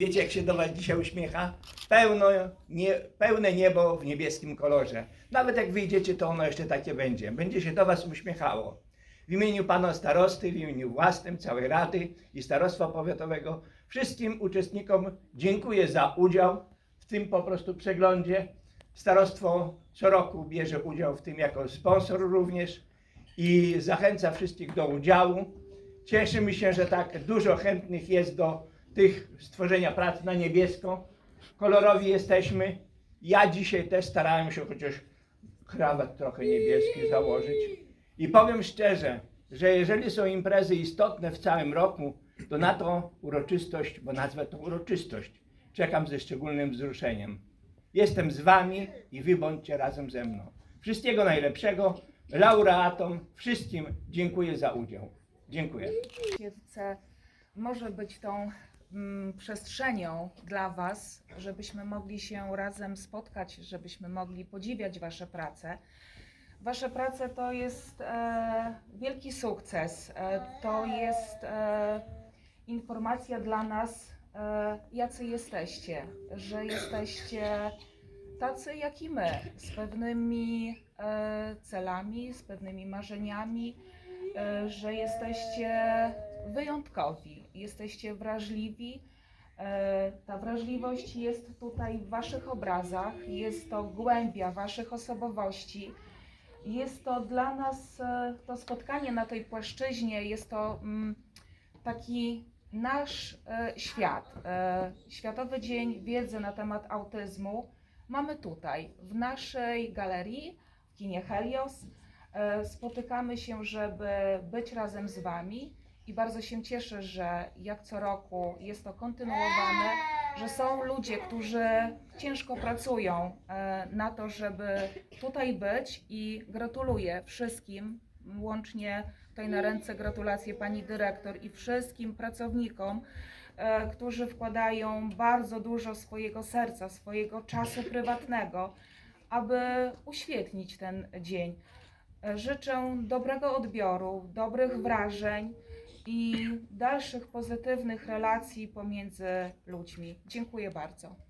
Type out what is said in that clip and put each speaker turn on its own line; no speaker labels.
Wiecie, jak się do Was dzisiaj uśmiecha? Pełno, nie, pełne niebo w niebieskim kolorze. Nawet jak wyjdziecie, to ono jeszcze takie będzie. Będzie się do Was uśmiechało. W imieniu Pana Starosty, w imieniu własnym, całej Rady i Starostwa Powiatowego, wszystkim uczestnikom dziękuję za udział w tym po prostu przeglądzie. Starostwo co roku bierze udział w tym jako sponsor również i zachęca wszystkich do udziału. Cieszymy się, że tak dużo chętnych jest do tych stworzenia prac na niebiesko. Kolorowi jesteśmy. Ja dzisiaj też starałem się chociaż krawat trochę niebieski założyć. I powiem szczerze, że jeżeli są imprezy istotne w całym roku, to na to uroczystość, bo nazwę to uroczystość, czekam ze szczególnym wzruszeniem. Jestem z Wami i Wy bądźcie razem ze mną. Wszystkiego najlepszego. Laureatom, wszystkim dziękuję za udział. Dziękuję.
Może być tą przestrzenią dla Was, żebyśmy mogli się razem spotkać, żebyśmy mogli podziwiać Wasze prace. Wasze prace to jest e, wielki sukces. E, to jest e, informacja dla nas, e, jacy jesteście, że jesteście tacy jak i my, z pewnymi e, celami, z pewnymi marzeniami, e, że jesteście wyjątkowi, jesteście wrażliwi. E, Ta wrażliwość jest tutaj w Waszych obrazach, jest to głębia Waszych osobowości. Jest to dla nas e, to spotkanie na tej płaszczyźnie, jest to mm, taki nasz e, świat. Światowy Dzień Wiedzy na temat autyzmu mamy tutaj, w naszej galerii, w kinie Helios. Spotykamy się, żeby być razem z Wami i bardzo się cieszę, że jak co roku jest to kontynuowane, że są ludzie, którzy ciężko pracują e, na to, żeby tutaj być i gratuluję wszystkim, łącznie tutaj na ręce gratulacje pani dyrektor i wszystkim pracownikom, e, którzy wkładają bardzo dużo swojego serca, swojego czasu prywatnego, aby uświetnić ten dzień. E, Życzę dobrego odbioru, dobrych wrażeń i dalszych pozytywnych relacji pomiędzy ludźmi. Dziękuję bardzo.